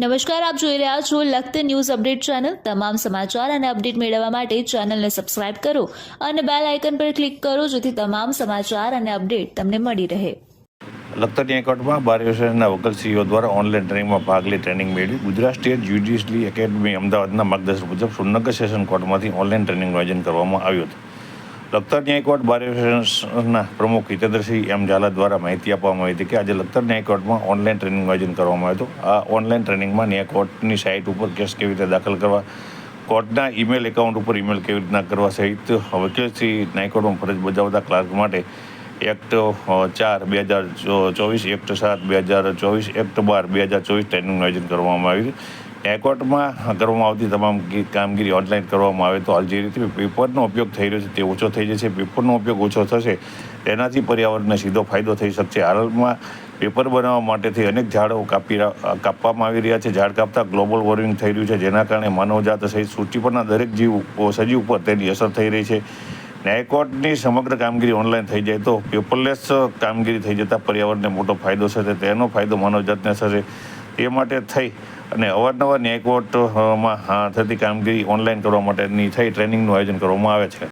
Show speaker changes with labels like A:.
A: નમસ્કાર, આપ જોઈ રહ્યા છો લખત ન્યૂઝ અપડેટ ચેનલ. તમામ સમાચાર અને અપડેટ મેળવવા માટે ચેનલને સબસ્ક્રાઇબ કરો અને બેલ આઇકન પર ક્લિક કરો જેથી તમામ સમાચાર અને અપડેટ તમને મળી રહે.
B: લખતરની હાઈકોર્ટમાં બાર વ્યવસાયના વકીલશ્રીઓ દ્વારા ઓનલાઈન ટ્રેનિંગમાં ભાગ લઈ ટ્રેનિંગ મેળવી ગુજરાત સ્ટેટ જ્યુડિશિયલી એકેડમી અમદાવાદના માર્ગદર્શન મુજબ સુરનગર સેશન કોર્ટમાંથી ઓનલાઈન ટ્રેનિંગનું આયોજન કરવામાં આવ્યું હતું. લખતર ન્યાયકોર્ટ બાર એસોસિએશનના પ્રમુખ હિતેન્દ્રસિંહ એમ ઝાલા દ્વારા માહિતી આપવામાં આવી હતી કે આજે લખતર ન્યાયકોર્ટમાં ઓનલાઈન ટ્રેનિંગનું આયોજન કરવામાં આવ્યું હતું. આ ઓનલાઈન ટ્રેનિંગમાં ન્યાયકોર્ટની સાઇટ ઉપર કેસ કેવી રીતે દાખલ કરવા, કોર્ટના ઈમેલ એકાઉન્ટ ઉપર ઈમેલ કેવી રીતના કરવા સહિત વકીલશ્રી ન્યાયકોર્ટમાં ફરજ બજાવતા ક્લાર્ક માટે એક્ટ ચાર બે હજાર ચોવીસ, એક્ટ સાત બે હજાર ચોવીસ, એક્ટ બાર બે હજાર ચોવીસ ટ્રેનિંગનું આયોજન કરવામાં આવ્યું હાઈકોર્ટમાં કરવામાં આવતી તમામ કામગીરી ઓનલાઈન કરવામાં આવે તો હાલ જે રીતે પેપરનો ઉપયોગ થઈ રહ્યો છે તે ઓછો થઈ જશે. પેપરનો ઉપયોગ ઓછો થશે. તેનાથી પર્યાવરણને સીધો ફાયદો થઈ શકશે. હાલમાં પેપર બનાવવા માટેથી અનેક ઝાડો કાપી કાપવામાં આવી રહ્યા છે. ઝાડ કાપતા ગ્લોબલ વોર્મિંગ થઈ રહ્યું છે, જેના કારણે માનવજાત સહિત સૃષ્ટિ પરના દરેક જીવ સજીવ ઉપર તેની અસર થઈ રહી છે. ન્યાયકોર્ટની સમગ્ર કામગીરી ઓનલાઈન થઈ જાય તો પેપરલેસ કામગીરી થઈ જતાં પર્યાવરણને મોટો ફાયદો થશે. તેનો ફાયદો માનવજાતને થશે. તે માટે થઈ. અને અવારનવાર ન્યાયકોર્ટમાં થતી કામગીરી ઓનલાઈન કરવા માટેની થઈ. ટ્રેનિંગનું આયોજન કરવામાં આવે છે.